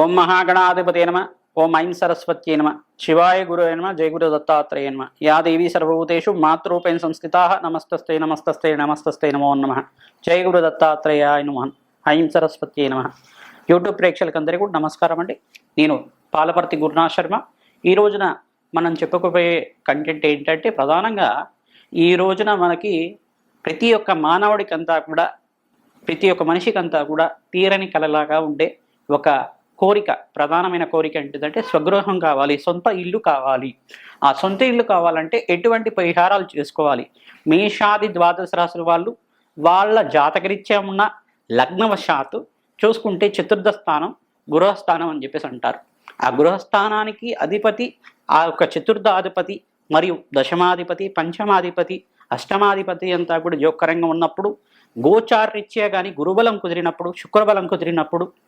ఓం మహాగణాధిపతే నమ. ఓం ఐం సరస్వత్యే నమ. శివాయ గురువే నమ జయ గురు దత్తాత్రేయ నమ. యా దేవీ సర్వభూతేషు మాతృపేణ సంస్థితా నమస్తస్తే నమస్తస్తే నమస్తస్తే నమో నమ. జయ గురు దత్తాత్రేయాయ నమ. ఐం సరస్వత్యే నమ. యూట్యూబ్ ప్రేక్షకులందరికీ కూడా నమస్కారం అండి. నేను పాలపర్తి గురునాథ్ శర్మ. ఈ రోజున మనం చెప్పుకోబోయే కంటెంట్ ఏంటంటే ప్రధానంగా ఈ రోజున మనకి ప్రతి ఒక్క మానవుడికంతా కూడా ప్రతి ఒక్క మనిషికంతా కూడా తీరని కలలాగా ఉండే ఒక కోరిక ప్రధానమైన కోరిక ఏంటిదంటే స్వగృహం కావాలి సొంత ఇల్లు కావాలి. ఆ సొంత ఇల్లు కావాలంటే ఎటువంటి పరిహారాలు చేసుకోవాలి? మేషాది ద్వాదశ రాశుల వాళ్ళు వాళ్ళ జాతకరీత్యా ఉన్న లగ్నవశాత్తు చూసుకుంటే చతుర్థ స్థానం గృహస్థానం అని చెప్పేసి అంటారు. ఆ గృహస్థానానికి అధిపతి ఆ యొక్క చతుర్థాధిపతి మరియు దశమాధిపతి పంచమాధిపతి అష్టమాధిపతి అంతా కూడా జోకరంగా ఉన్నప్పుడు గోచారరీత్యా కానీ గురుబలం కుదిరినప్పుడు శుక్రబలం కుదిరినప్పుడు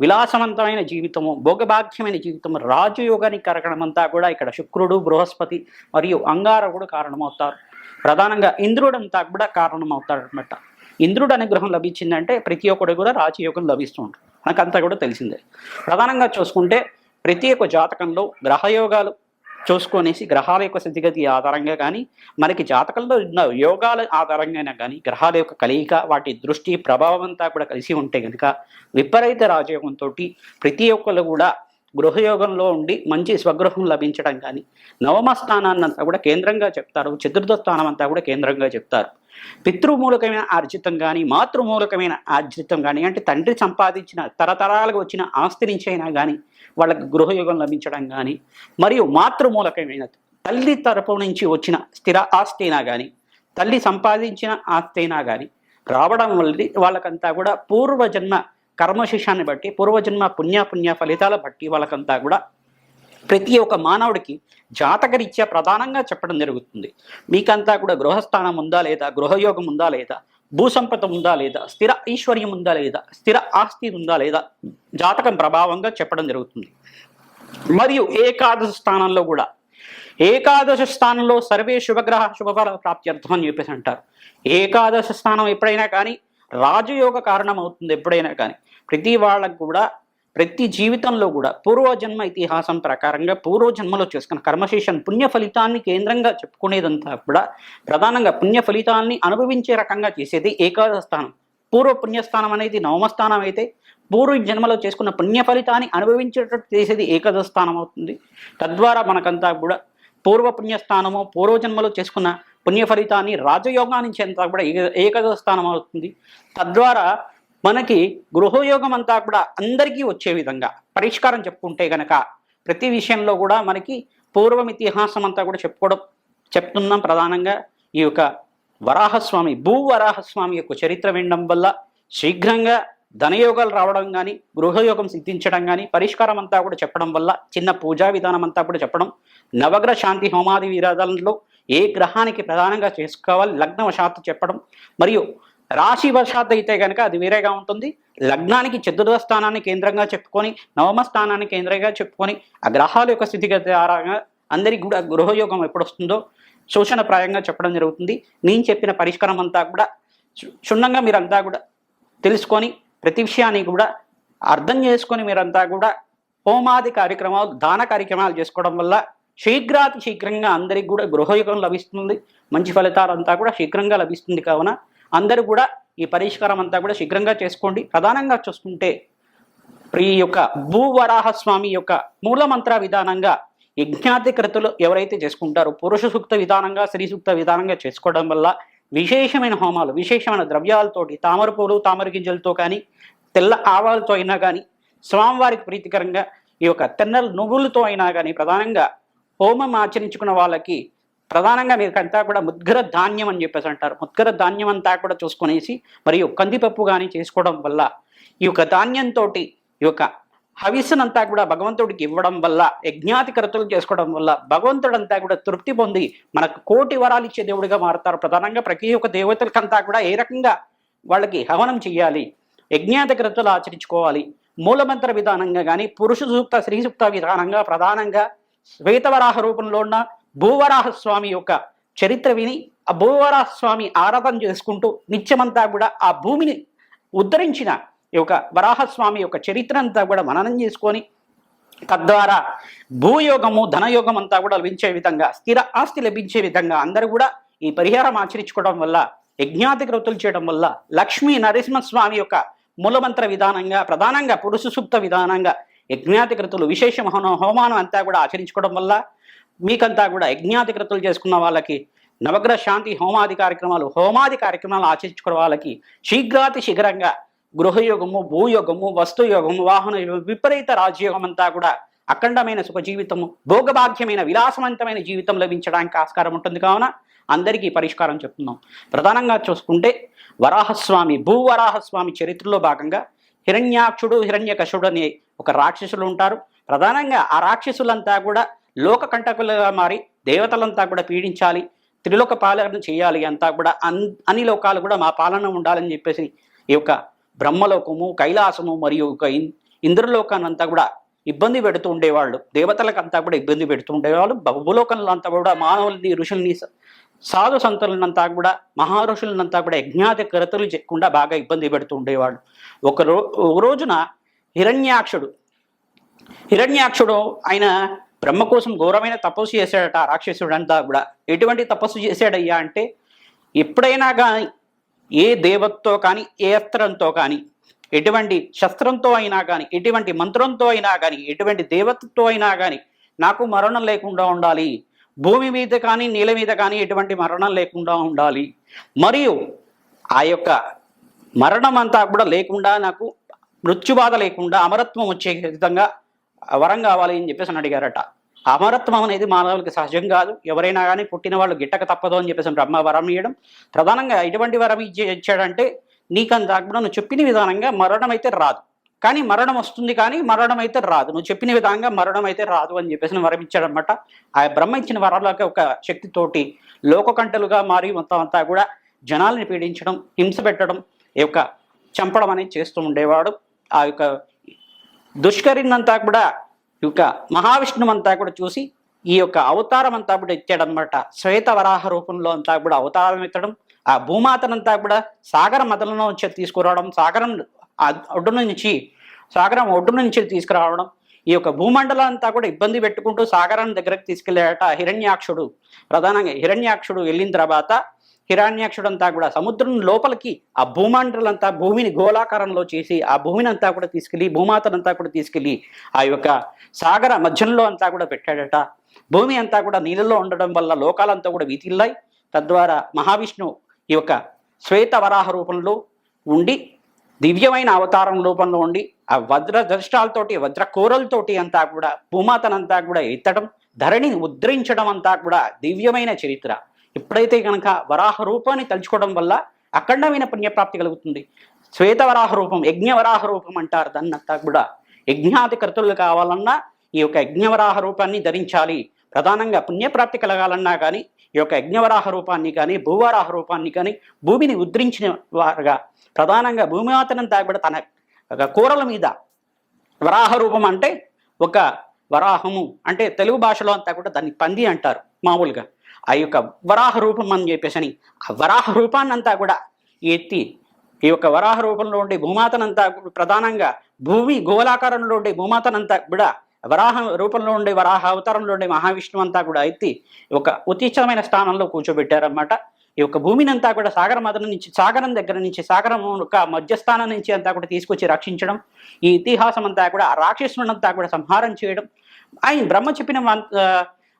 విలాసవంతమైన జీవితము భోగభాగ్యమైన జీవితము రాజయోగానికి కరగడమంతా కూడా ఇక్కడ శుక్రుడు బృహస్పతి మరియు అంగారకుడు కారణమవుతారు. ప్రధానంగా ఇంద్రుడంతా కూడా కారణమవుతాడు అనమాట ఇంద్రుడు అనుగ్రహం లభించిందంటే ప్రతి ఒక్కడు కూడా రాజయోగం లభిస్తూ ఉంటుంది మనకంతా కూడా తెలిసిందే. ప్రధానంగా చూసుకుంటే ప్రతి ఒక్క జాతకంలో గ్రహయోగాలు చూసుకొనేసి గ్రహాల యొక్క స్థితిగతి ఆధారంగా కానీ మనకి జాతకంలో ఉన్న యోగాల ఆధారంగా కానీ గ్రహాల యొక్క కలయిక వాటి దృష్టి ప్రభావం అంతా కూడా కలిసి ఉంటే కనుక విపరీత రాజయోగంతో ప్రతి ఒక్కరు కూడా గృహయోగంలో ఉండి మంచి స్వగృహం లభించడం కానీ నవమ స్థానాన్ని అంతా కూడా కేంద్రంగా చెప్తారు చతుర్థ స్థానం అంతా కూడా కేంద్రంగా చెప్తారు. పితృమూలకమైన ఆర్జితం కానీ మాతృమూలకమైన ఆర్జితం కానీ అంటే తండ్రి సంపాదించిన తరతరాలుగా వచ్చిన ఆస్తి నుంచి అయినా కానీ వాళ్ళకి గృహయోగం లభించడం కానీ మరియు మాతృమూలకమైన తల్లి తరపు నుంచి వచ్చిన స్థిర ఆస్తి అయినా కానీ తల్లి సంపాదించిన ఆస్తి అయినా కానీ రావడం వల్ల వాళ్ళకంతా కూడా పూర్వజన్మ కర్మశిషాన్ని బట్టి పూర్వజన్మ పుణ్యపుణ్య ఫలితాల బట్టి వాళ్ళకంతా కూడా ప్రతి ఒక్క మానవుడికి జాతకరీత్యా ప్రధానంగా చెప్పడం జరుగుతుంది. మీకంతా కూడా గృహస్థానం ఉందా లేదా గృహయోగం ఉందా లేదా భూసంపద ఉందా లేదా? స్థిర ఐశ్వర్యం ఉందా లేదా? స్థిర ఆస్తి ఉందా లేదా? జాతకం ప్రభావంగా చెప్పడం జరుగుతుంది. మరియు ఏకాదశ స్థానంలో కూడా. ఏకాదశ స్థానంలో సర్వే శుభగ్రహ శుభఫల ప్రాప్త్యర్థం అని చెప్పేసి అంటారు. ఏకాదశ స్థానం ఎప్పుడైనా కానీ రాజయోగ కారణం అవుతుంది ఎప్పుడైనా కానీ. ప్రతి వాళ్ళకు కూడా ప్రతి జీవితంలో కూడా పూర్వజన్మ ఇతిహాసం ప్రకారంగా పూర్వజన్మలో చేసుకున్న కర్మశేషన్ పుణ్య ఫలితాన్ని కేంద్రంగా చెప్పుకునేదంతా కూడా ప్రధానంగా పుణ్య ఫలితాన్ని అనుభవించే రకంగా చేసేది ఏకాదశ స్థానం పూర్వ పుణ్యస్థానం అనేది నవమస్థానం అయితే పూర్వ జన్మలో చేసుకున్న పుణ్య ఫలితాన్ని అనుభవించేటట్టు చేసేది ఏకాదశ స్థానం అవుతుంది. తద్వారా మనకంతా కూడా పూర్వ పుణ్యస్థానము పూర్వజన్మలో చేసుకున్న పుణ్య ఫలితాన్ని రాజయోగానికి అంతా కూడా ఏకాదశ స్థానం అవుతుంది. తద్వారా మనకి గృహయోగం అంతా కూడా అందరికీ వచ్చే విధంగా పరిష్కారం చెప్పుకుంటే గనక ప్రతి విషయంలో కూడా మనకి పూర్వం ఇతిహాసం అంతా కూడా చెప్పుకోవడం చెప్తున్నాం ప్రధానంగా ఈ యొక్క వరాహస్వామి భూ వరాహస్వామి యొక్క చరిత్ర వినడం వల్ల శీఘ్రంగా ధనయోగాలు రావడం కానీ గృహయోగం సిద్ధించడం కానీ పరిష్కారం అంతా కూడా చెప్పడం వల్ల చిన్న పూజా విధానం అంతా కూడా చెప్పడం నవగ్రహ శాంతి హోమాది విరాధాలలో ఏ గ్రహానికి ప్రధానంగా చేసుకోవాలి లగ్నవశాత్తు చెప్పడం మరియు రాశి వశాత్తు అయితే కనుక అది వేరేగా ఉంటుంది. లగ్నానికి చతుర్థ స్థానాన్ని కేంద్రంగా చెప్పుకొని నవమ స్థానాన్ని కేంద్రంగా చెప్పుకొని ఆ గ్రహాల యొక్క స్థితిగతి ఆధారంగా అందరికీ కూడా గృహయోగం ఎప్పుడు వస్తుందో శోషణప్రాయంగా చెప్పడం జరుగుతుంది. నేను చెప్పిన పరిష్కారం అంతా కూడా క్షుణ్ణంగా మీరంతా కూడా తెలుసుకొని ప్రతి విషయాన్ని కూడా అర్థం చేసుకొని మీరంతా కూడా హోమాది కార్యక్రమాలు దాన కార్యక్రమాలు చేసుకోవడం వల్ల శీఘ్రాతి శీఘ్రంగా అందరికి కూడా గృహయుగం లభిస్తుంది. మంచి ఫలితాలంతా కూడా శీఘ్రంగా లభిస్తుంది కావున అందరూ కూడా ఈ పరిష్కారం అంతా కూడా శీఘ్రంగా చేసుకోండి. ప్రధానంగా చూసుకుంటే ఈ యొక్క భూవరాహ స్వామి యొక్క మూలమంత్ర విధానంగా యజ్ఞాధికృతులు ఎవరైతే చేసుకుంటారో పురుష సూక్త విధానంగా స్త్రీ సూక్త విధానంగా చేసుకోవడం వల్ల విశేషమైన హోమాలు విశేషమైన ద్రవ్యాలతోటి తామర పూలు తామర గింజలతో కానీ తెల్ల ఆవాలతో అయినా కానీ స్వామివారికి ప్రీతికరంగా ఈ యొక్క తెన్నల నువ్వులతో అయినా కానీ ప్రధానంగా హోమం ఆచరించుకున్న వాళ్ళకి ప్రధానంగా మీకంతా కూడా ముద్గర ధాన్యం అని చెప్పేసి అంటారు. ముద్గర ధాన్యం అంతా కూడా చూసుకునేసి మరియు కందిపప్పు కానీ చేసుకోవడం వల్ల ఈ యొక్క ధాన్యంతో ఈ యొక్క హవిస్సునంతా కూడా భగవంతుడికి ఇవ్వడం వల్ల యజ్ఞాతికరతులు చేసుకోవడం వల్ల భగవంతుడంతా కూడా తృప్తి పొంది మనకు కోటి వరాలు ఇచ్చే దేవుడిగా మారుతారు. ప్రధానంగా ప్రతి ఒక్క దేవతలకంతా కూడా ఏ రకంగా వాళ్ళకి హవనం చేయాలి యజ్ఞాతికరతులు ఆచరించుకోవాలి. మూలమంత్ర విధానంగా కానీ పురుష సూక్త స్త్రీ సూక్త విధానంగా ప్రధానంగా శ్వేతవరాహ రూపంలో ఉన్న భూవరాహ స్వామి యొక్క చరిత్ర విని ఆ భూవరాహ స్వామి ఆరాధన చేసుకుంటూ నిత్యమంతా కూడా ఆ భూమిని ఉద్ధరించిన ఈ యొక్క వరాహస్వామి యొక్క చరిత్ర అంతా కూడా మననం చేసుకొని తద్వారా భూయోగము ధనయోగం అంతా కూడా లభించే విధంగా స్థిర ఆస్తి లభించే విధంగా అందరూ కూడా ఈ పరిహారం ఆచరించుకోవడం వల్ల యజ్ఞాతి కృతులు చేయడం వల్ల లక్ష్మీ నరసింహస్వామి యొక్క మూలమంత్ర విధానంగా ప్రధానంగా పురుష సూక్త విధానంగా యజ్ఞాతి కృతులు విశేష హోమ- హోమానం అంతా కూడా ఆచరించుకోవడం వల్ల మీకంతా కూడా యజ్ఞాధికృతులు చేసుకున్న వాళ్ళకి నవగ్రహ శాంతి హోమాది కార్యక్రమాలు హోమాది కార్యక్రమాలు ఆచరించుకున్న వాళ్ళకి శీఘ్రాతి శీఘ్రంగా గృహయోగము భూయోగము వస్తుయోగము వాహన విపరీత రాజయోగం అంతా కూడా అఖండమైన సుఖ జీవితము భోగభాగ్యమైన విలాసవంతమైన జీవితం లభించడానికి ఆస్కారం ఉంటుంది. కావున అందరికీ పరిష్కారం చెప్తున్నాం. ప్రధానంగా చూసుకుంటే వరాహస్వామి భూవరాహస్వామి చరిత్రలో భాగంగా హిరణ్యాక్షుడు హిరణ్యకశుడు అనే ఒక రాక్షసులు ఉంటారు. ప్రధానంగా ఆ రాక్షసులంతా కూడా లోక కంటకులుగా మారి దేవతలంతా కూడా పీడించాలి త్రిలోక పాలన చేయాలి అంతా కూడా అన్ అన్ని లోకాలు కూడా మా పాలన ఉండాలని చెప్పేసి ఈ యొక్క బ్రహ్మలోకము కైలాసము మరియు ఒక ఇన్ కూడా ఇబ్బంది పెడుతూ ఉండేవాళ్ళు. దేవతలకంతా కూడా ఇబ్బంది పెడుతూ ఉండేవాళ్ళు. భూలోకంలో అంతా కూడా మానవుల్ని ఋషుల్ని సాధు సంతులనంతా కూడా మహారుషులనంతా కూడా యజ్ఞాతి కరతలు చెక్కకుండా బాగా ఇబ్బంది పెడుతూ ఉండేవాళ్ళు. ఒక రో ఒక రోజున హిరణ్యాక్షుడు హిరణ్యాక్షుడు ఆయన బ్రహ్మ కోసం ఘోరమైన తపస్సు చేశాడట రాక్షసుడు అంతా కూడా. ఎటువంటి తపస్సు చేశాడయ్యా అంటే ఎప్పుడైనా కానీ ఏ దేవతతో కానీ ఏ అస్త్రంతో కానీ ఎటువంటి శస్త్రంతో అయినా కానీ ఎటువంటి మంత్రంతో అయినా కానీ ఎటువంటి దేవతతో అయినా కానీ నాకు మరణం లేకుండా ఉండాలి. భూమి మీద కానీ నీళ్ళ మీద కానీ ఎటువంటి మరణం లేకుండా ఉండాలి. మరియు ఆ యొక్క మరణం అంతా కూడా లేకుండా నాకు మృత్యుబాధ లేకుండా అమరత్వం వచ్చే విధంగా వరం కావాలి అని చెప్పేసి అని అడిగారట. అమరత్వం అనేది మానవులకి సహజం కాదు. ఎవరైనా కానీ పుట్టిన వాళ్ళు గిట్టక తప్పదు అని చెప్పేసి బ్రహ్మ వరం ఇవ్వడం ప్రధానంగా ఎటువంటి వరం ఇచ్చే ఇచ్చాడంటే నీకంతా కూడా నువ్వు చెప్పిన విధానంగా మరణం అయితే రాదు. కానీ మరణం వస్తుంది కానీ మరణం అయితే రాదు. నువ్వు చెప్పిన విధంగా మరణం అయితే రాదు అని చెప్పేసి వరం ఇచ్చాడనమాట ఆ బ్రహ్మ ఇచ్చిన వరాలకి ఒక శక్తితోటి లోకకంటలుగా మారి మొత్తం అంతా కూడా జనాల్ని పీడించడం హింస పెట్టడం ఈ యొక్క చంపడం అనేది చేస్తూ ఉండేవాడు. ఆ యొక్క దుష్కరినంతా కూడా ఈ యొక్క మహావిష్ణువు అంతా కూడా చూసి ఈ యొక్క అవతారం అంతా కూడా ఎత్తాడనమాట శ్వేత వరాహ రూపంలో అంతా కూడా అవతారం ఎత్తడం ఆ భూమాతనంతా కూడా సాగర మదలలో నుంచి తీసుకురావడం సాగరం ఒడ్డు నుంచి సాగరం ఒడ్డు నుంచి తీసుకురావడం ఈ యొక్క భూమండలం అంతా కూడా ఇబ్బంది పెట్టుకుంటూ సాగరం దగ్గరకు తీసుకెళ్ళాడట హిరణ్యాక్షుడు. ప్రధానంగా హిరణ్యాక్షుడు వెళ్ళిన తర్వాత హిరాణ్యాక్షుడంతా కూడా సముద్రం లోపలికి ఆ భూమండలంతా భూమిని గోళాకారంలో చేసి ఆ భూమిని అంతా కూడా తీసుకెళ్ళి భూమాతనంతా కూడా తీసుకెళ్ళి ఆ యొక్క సాగర మధ్యంలో అంతా కూడా పెట్టాడట. భూమి అంతా కూడా నీళ్ళలో ఉండడం వల్ల లోకాలంతా కూడా వీతిల్లాయి. తద్వారా మహావిష్ణువు ఈ యొక్క శ్వేత వరాహ రూపంలో ఉండి దివ్యమైన అవతారం రూపంలో ఉండి ఆ వజ్ర దృష్టాలతోటి వజ్ర కూరలతోటి అంతా కూడా భూమాతనంతా కూడా ఎత్తడం ధరణిని ఉద్ధరించడం అంతా కూడా దివ్యమైన చరిత్ర. ఎప్పుడైతే కనుక వరాహ రూపాన్ని తలుచుకోవడం వల్ల అఖండమైన పుణ్యప్రాప్తి కలుగుతుంది. శ్వేత వరాహ రూపం యజ్ఞ వరాహ రూపం అంటారు. దాన్నంతా కూడా యజ్ఞాది కర్తలు కావాలన్నా ఈ యొక్క యజ్ఞవరాహ రూపాన్ని ధరించాలి. ప్రధానంగా పుణ్యప్రాప్తి కలగాలన్నా కానీ ఈ యొక్క యజ్ఞవరాహ రూపాన్ని కానీ భూవరాహ రూపాన్ని కానీ భూమిని ఉద్ధరించిన వారుగా ప్రధానంగా భూమిమాతనంతా కూడా తన కూరల మీద వరాహ రూపం అంటే ఒక వరాహము అంటే తెలుగు భాషలో అంతా కూడా దాన్ని పంది అంటారు మామూలుగా. ఆ యొక్క వరాహ రూపం అని చెప్పేసి అని ఆ వరాహ రూపాన్ని అంతా కూడా ఎత్తి ఈ యొక్క వరాహ రూపంలో ఉండే భూమాతనంతా కూడా ప్రధానంగా భూమి గోళాకారంలో ఉండే భూమాతనంతా కూడా వరాహ రూపంలో ఉండే వరాహ అవతారంలో ఉండే మహావిష్ణువు అంతా కూడా ఎత్తి ఒక ఉత్తిష్టమైన స్థానంలో కూర్చోబెట్టారన్నమాట. ఈ యొక్క భూమిని అంతా కూడా సాగర మదన నుంచి సాగరం దగ్గర నుంచి సాగరం యొక్క మధ్యస్థానం నుంచి అంతా కూడా తీసుకొచ్చి రక్షించడం ఈ ఇతిహాసం అంతా కూడా రాక్షసునంతా కూడా సంహారం చేయడం ఆయన బ్రహ్మ చెప్పిన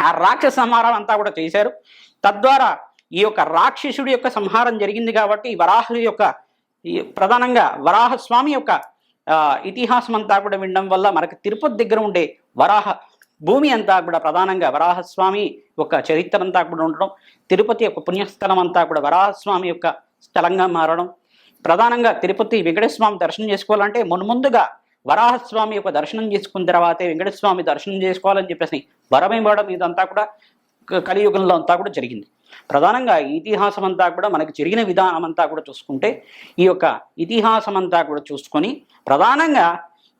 ఆ రాక్షస సంహారం అంతా కూడా చేశారు. తద్వారా ఈ యొక్క రాక్షసుడి యొక్క సంహారం జరిగింది కాబట్టి వరాహుడి యొక్క ఈ ప్రధానంగా వరాహస్వామి యొక్క ఇతిహాసం అంతా కూడా వినడం వల్ల మనకు తిరుపతి దగ్గర ఉండే వరాహ భూమి అంతా కూడా ప్రధానంగా వరాహస్వామి యొక్క చరిత్ర అంతా కూడా ఉండడం తిరుపతి యొక్క పుణ్యస్థలం అంతా కూడా వరాహస్వామి యొక్క స్థలంగా మారడం. ప్రధానంగా తిరుపతి వెంకటేశ్వర దర్శనం చేసుకోవాలంటే మున్ముందుగా వరాహస్వామి యొక్క దర్శనం చేసుకున్న తర్వాతే వెంకటస్వామి దర్శనం చేసుకోవాలని చెప్పేసి వరం ఇవ్వడం ఇదంతా కూడా కలియుగంలో అంతా కూడా జరిగింది. ప్రధానంగా ఇతిహాసం అంతా కూడా మనకు జరిగిన విధానం అంతా కూడా చూసుకుంటే ఈ యొక్క ఇతిహాసం అంతా కూడా చూసుకొని ప్రధానంగా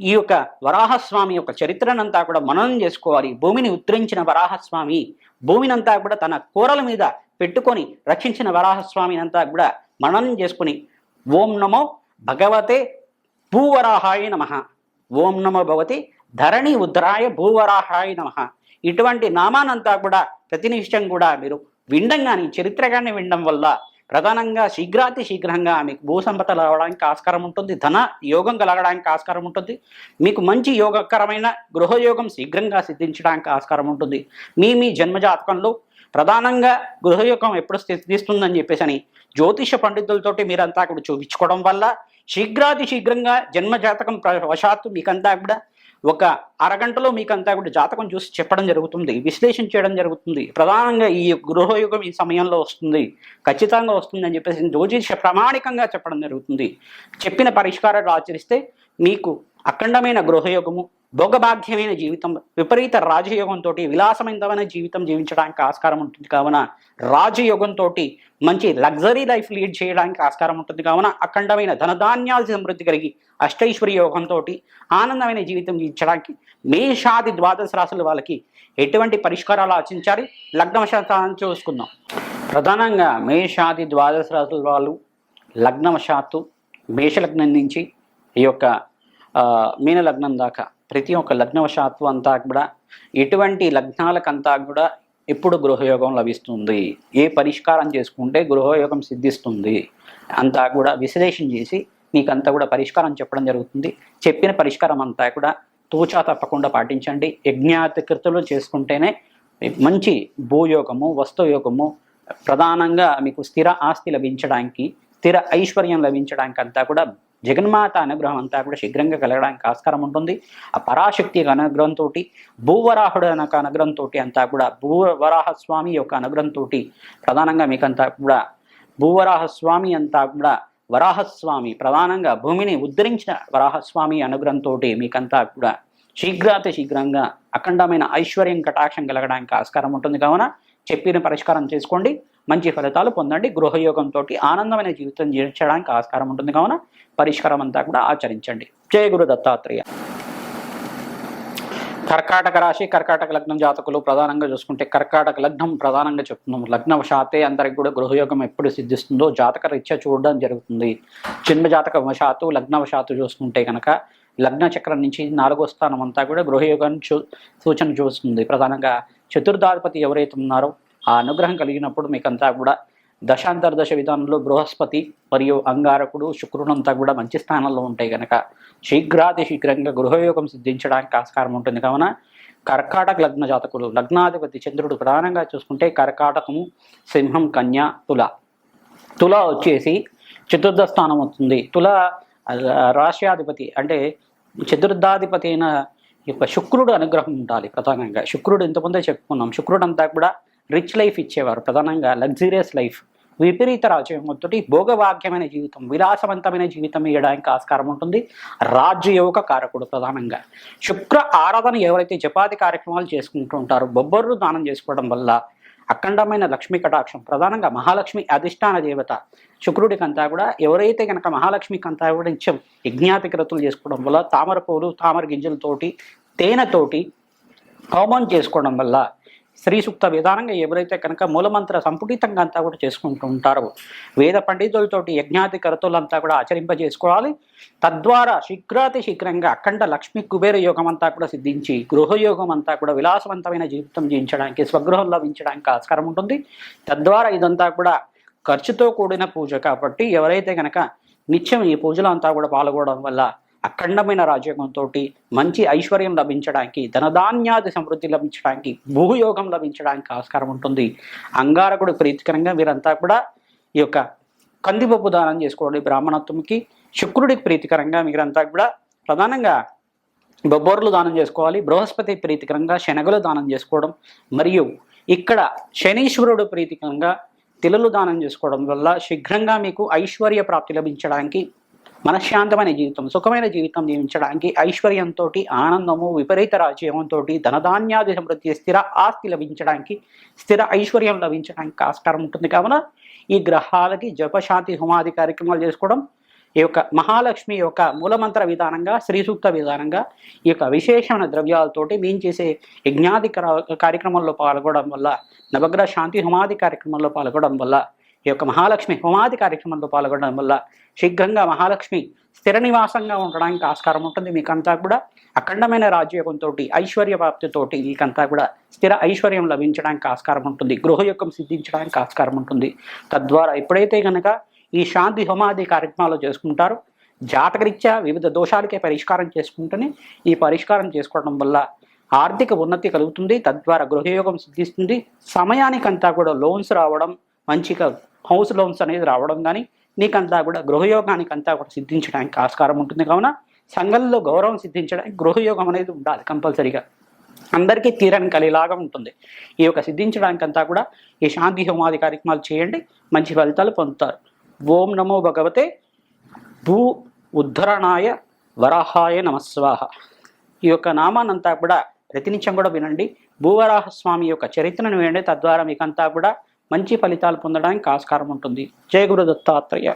ఈ యొక్క వరాహస్వామి యొక్క చరిత్రనంతా కూడా మననం చేసుకోవాలి. భూమిని ఉత్తరించిన వరాహస్వామి భూమినంతా కూడా తన కూరల మీద పెట్టుకొని రక్షించిన వరాహస్వామిని అంతా కూడా మననం చేసుకుని ఓం నమో భగవతే భూవరాహాయ నమ. ఓం నమో భగవతి ధరణి ఉద్రాయ భూవరాహాయ నమ. ఇటువంటి నామానంతా కూడా ప్రతినిష్టం కూడా మీరు వినడం కానీ చరిత్ర కానీ వినడం వల్ల ప్రధానంగా శీఘ్రాతి శీఘ్రంగా మీకు భూసంపద రావడానికి ఆస్కారం ఉంటుంది. ధన యోగం కలగడానికి ఆస్కారం ఉంటుంది. మీకు మంచి యోగకరమైన గృహయోగం శీఘ్రంగా సిద్ధించడానికి ఆస్కారం ఉంటుంది. మీ మీ జన్మజాతకంలో ప్రధానంగా గృహయోగం ఎప్పుడు సిద్ధిస్తుందని చెప్పేసి అని జ్యోతిష పండితులతోటి మీరంతా కూడా చూపించుకోవడం వల్ల శీఘ్రాతి శీఘ్రంగా జన్మ జాతకం వశాత్తు మీకంతా కూడా ఒక అరగంటలో మీకంతా కూడా జాతకం చూసి చెప్పడం జరుగుతుంది విశ్లేషణ చేయడం జరుగుతుంది. ప్రధానంగా ఈ గృహయుగం ఈ సమయంలో వస్తుంది. ఖచ్చితంగా వస్తుంది అని చెప్పేసి జ్యోతిష ప్రామాణికంగా చెప్పడం జరుగుతుంది. చెప్పిన పరిష్కారాలు ఆచరిస్తే మీకు అఖండమైన గృహయోగము భోగభాగ్యమైన జీవితం విపరీత రాజయోగంతో విలాసమైనమైన జీవితం జీవించడానికి ఆస్కారం ఉంటుంది. కావున రాజయోగంతో మంచి లగ్జరీ లైఫ్ లీడ్ చేయడానికి ఆస్కారం ఉంటుంది. కావున అఖండమైన ధనధాన్యాల సమృద్ధి కలిగి అష్టైశ్వర్య యోగంతో ఆనందమైన జీవితం జీవించడానికి మేషాది ద్వాదశ రాశుల వాళ్ళకి ఎటువంటి పరిష్కారాలు ఆచించాలి లగ్నవశాతాన్ని చూసుకుందాం. ప్రధానంగా మేషాది ద్వాదశ రాశుల వాళ్ళు లగ్నవశాత్తు మేషలగ్నం నుంచి ఈ యొక్క మీన లగ్నం దాకా. ప్రతి ఒక్క లగ్నవశాత్తు అంతా కూడా ఎటువంటి లగ్నాలకంతా కూడా ఎప్పుడు గృహయోగం లభిస్తుంది? ఏ పరిష్కారం చేసుకుంటే గృహయోగం సిద్ధిస్తుంది? అంతా కూడా విశ్లేషణ చేసి మీకంతా కూడా పరిష్కారం చెప్పడం జరుగుతుంది. చెప్పిన పరిష్కారం అంతా కూడా తూచా తప్పకుండా పాటించండి. యజ్ఞాతికృతులు చేసుకుంటేనే మంచి భూయోగము వస్తుయోగము ప్రధానంగా మీకు స్థిర ఆస్తి లభించడానికి స్థిర ఐశ్వర్యం లభించడానికి అంతా కూడా జగన్మాత అనుగ్రహం అంతా కూడా శీఘ్రంగా కలగడానికి ఆస్కారం ఉంటుంది. ఆ పరాశక్తి యొక్క అనుగ్రహంతో భూవరాహుడు అనక అనుగ్రహంతో అంతా కూడా భూవరాహ స్వామి యొక్క అనుగ్రహంతో ప్రధానంగా మీకంతా కూడా భూవరాహ స్వామి అంతా కూడా వరాహస్వామి ప్రధానంగా భూమిని ఉద్ధరించిన వరాహస్వామి అనుగ్రహంతో మీకంతా కూడా శీఘ్రాతి శీఘ్రంగా అఖండమైన ఐశ్వర్యం కటాక్షం కలగడానికి ఆస్కారం ఉంటుంది. కావున చెప్పిన పరిష్కారం చేసుకోండి. మంచి ఫలితాలు పొందండి. గృహయోగంతో ఆనందమైన జీవితం జీవించడానికి ఆస్కారం ఉంటుంది. కావున పరిష్కారం అంతా కూడా ఆచరించండి. జయ గురు దత్తాత్రేయ. కర్కాటక రాశి కర్కాటక లగ్నం జాతకులు ప్రధానంగా చూసుకుంటే కర్కాటక లగ్నం ప్రధానంగా చెప్తున్నాం. లగ్నవశాతే అందరికి కూడా గృహయోగం ఎప్పుడు సిద్ధిస్తుందో జాతక రీత్యా చూడడం జరుగుతుంది. జన్మ జాతక వశాత్తు లగ్నవశాత్తు చూసుకుంటే కనుక లగ్న చక్రం నుంచి నాలుగో స్థానం అంతా కూడా గృహయోగాన్ని చూ సూచన చూస్తుంది. ప్రధానంగా చతుర్థాధిపతి ఎవరైతే ఉన్నారో ఆ అనుగ్రహం కలిగినప్పుడు మీకంతా కూడా దశాంతర్దశ విధానంలో బృహస్పతి మరియు అంగారకుడు శుక్రుడు అంతా కూడా మంచి స్థానంలో ఉంటాయి కనుక శీఘ్రాతి శీఘ్రంగా గృహయోగం సిద్ధించడానికి ఆస్కారం ఉంటుంది. కావున కర్కాటక లగ్న జాతకులు లగ్నాధిపతి చంద్రుడు ప్రధానంగా చూసుకుంటే కర్కాటకము సింహం కన్య తుల. తుల వచ్చేసి చతుర్థ స్థానం అవుతుంది. తుల రాష్ట్రాధిపతి రాశ్యాధిపతి అంటే చతుర్థాధిపతి అయిన యొక్క శుక్రుడు అనుగ్రహం ఉండాలి ప్రధానంగా. శుక్రుడు ఇంతకుముందే చెప్పుకున్నాం. శుక్రుడు అంతా కూడా రిచ్ లైఫ్ ఇచ్చేవారు ప్రధానంగా లగ్జరియస్ లైఫ్. విపరీత రాజ్యంతో భోగవాక్యమైన జీవితం విలాసవంతమైన జీవితం ఇవ్వడానికి ఆస్కారం ఉంటుంది. రాజ్యయోగ కారకుడు ప్రధానంగా. శుక్ర ఆరాధన ఎవరైతే జపాది కార్యక్రమాలు చేసుకుంటూ ఉంటారో బొబ్బర్రు దానం చేసుకోవడం వల్ల అఖండమైన లక్ష్మీ కటాక్షం ప్రధానంగా మహాలక్ష్మి అధిష్టాన దేవత శుక్రుడికంతా కూడా ఎవరైతే కనుక మహాలక్ష్మికంతా కూడా నిత్యం యజ్ఞాతిక్రతులు చేసుకోవడం వల్ల తామర పూలు తామర గింజలతోటి తేనెతోటి హోమం చేసుకోవడం వల్ల శ్రీ సూక్త విధానంగా ఎవరైతే కనుక మూలమంత్ర సంపుటితంగా అంతా కూడా చేసుకుంటూ ఉంటారో వేద పండితులతోటి యజ్ఞాది కరతులంతా కూడా ఆచరింపజేసుకోవాలి. తద్వారా శీఘ్రాతి శీఘ్రంగా అఖండ లక్ష్మీ కుబేర యోగం అంతా కూడా సిద్ధించి గృహయోగం అంతా కూడా విలాసవంతమైన జీవితం జీవించడానికి స్వగృహం లభించడానికి ఆస్కారం ఉంటుంది. తద్వారా ఇదంతా కూడా ఖర్చుతో కూడిన పూజ కాబట్టి ఎవరైతే కనుక నిత్యం ఈ పూజలు అంతా కూడా పాల్గొనడం వల్ల అఖండమైన రాజ్యోగంతో మంచి ఐశ్వర్యం లభించడానికి ధనధాన్యాది సమృద్ధి లభించడానికి భూయోగం లభించడానికి ఆస్కారం ఉంటుంది. అంగారకుడు ప్రీతికరంగా వీరంతా కూడా ఈ యొక్క కందిపప్పు దానం చేసుకోండి బ్రాహ్మణత్వంకి. శుక్రుడికి ప్రీతికరంగా మీరంతా కూడా ప్రధానంగా బొబ్బర్లు దానం చేసుకోవాలి బృహస్పతి ప్రీతికరంగా శనగలు దానం చేసుకోవడం మరియు ఇక్కడ శనీశ్వరుడు ప్రీతికరంగా తిలలు దానం చేసుకోవడం వల్ల శీఘ్రంగా మీకు ఐశ్వర్య ప్రాప్తి లభించడానికి మనశ్శాంతమైన జీవితం సుఖమైన జీవితం జీవించడానికి ఐశ్వర్యంతో ఆనందము విపరీత రాజ్యంతో ధనధాన్యాది సమృద్ధి స్థిర ఆస్తి లభించడానికి స్థిర ఐశ్వర్యం లభించడానికి ఆస్కారం ఉంటుంది. కావున ఈ గ్రహాలకి జపశాంతి హోమాది కార్యక్రమాలు చేసుకోవడం ఈ యొక్క మహాలక్ష్మి యొక్క మూలమంత్ర విధానంగా శ్రీసూక్త విధానంగా ఈ యొక్క విశేషమైన ద్రవ్యాలతోటి మేము చేసే యజ్ఞాది కార్యక్రమంలో పాల్గొనడం వల్ల నవగ్రహ శాంతి హోమాది కార్యక్రమంలో పాల్గొనడం వల్ల ఈ యొక్క మహాలక్ష్మి హోమాది కార్యక్రమంలో పాల్గొనడం వల్ల శీఘ్రంగా మహాలక్ష్మి స్థిర నివాసంగా ఉండడానికి ఆస్కారం ఉంటుంది. మీకంతా కూడా అఖండమైన రాజ్యోగంతో ఐశ్వర్య ప్రాప్తితోటి మీకంతా కూడా స్థిర ఐశ్వర్యం లభించడానికి ఆస్కారం ఉంటుంది. గృహయోగం సిద్ధించడానికి ఆస్కారం ఉంటుంది. తద్వారా ఎప్పుడైతే కనుక ఈ శాంతి హోమాది కార్యక్రమాలు చేసుకుంటారో జాతకరీత్యా వివిధ దోషాలకే పరిష్కారం చేసుకుంటూనే ఈ పరిష్కారం చేసుకోవడం వల్ల ఆర్థిక ఉన్నతి కలుగుతుంది. తద్వారా గృహయోగం సిద్ధిస్తుంది. సమయానికంతా కూడా లోన్స్ రావడం మంచిగా హౌస్ లోన్స్ అనేది రావడం కానీ నీకంతా కూడా గృహయోగానికి అంతా కూడా సిద్ధించడానికి ఆస్కారం ఉంటుంది. కావున సంఘంలో గౌరవం సిద్ధించడానికి గృహయోగం అనేది ఉండాలి కంపల్సరీగా. అందరికీ తీరని కలిలాగా ఉంటుంది. ఈ యొక్క సిద్ధించడానికి అంతా కూడా ఈ శాంతి హోమాది కార్యక్రమాలు చేయండి. మంచి ఫలితాలు పొందుతారు. ఓం నమో భగవతే భూ ఉద్ధరణాయ వరాహాయ నమస్వాహ. ఈ యొక్క నామానంతా కూడా ప్రతినిత్యం కూడా వినండి. భూవరాహ స్వామి యొక్క చరిత్రను వినండి. తద్వారా మీకంతా కూడా మంచి ఫలితాలు పొందడానికి ఆస్కారం ఉంటుంది. జయ గురు దత్తాత్రేయ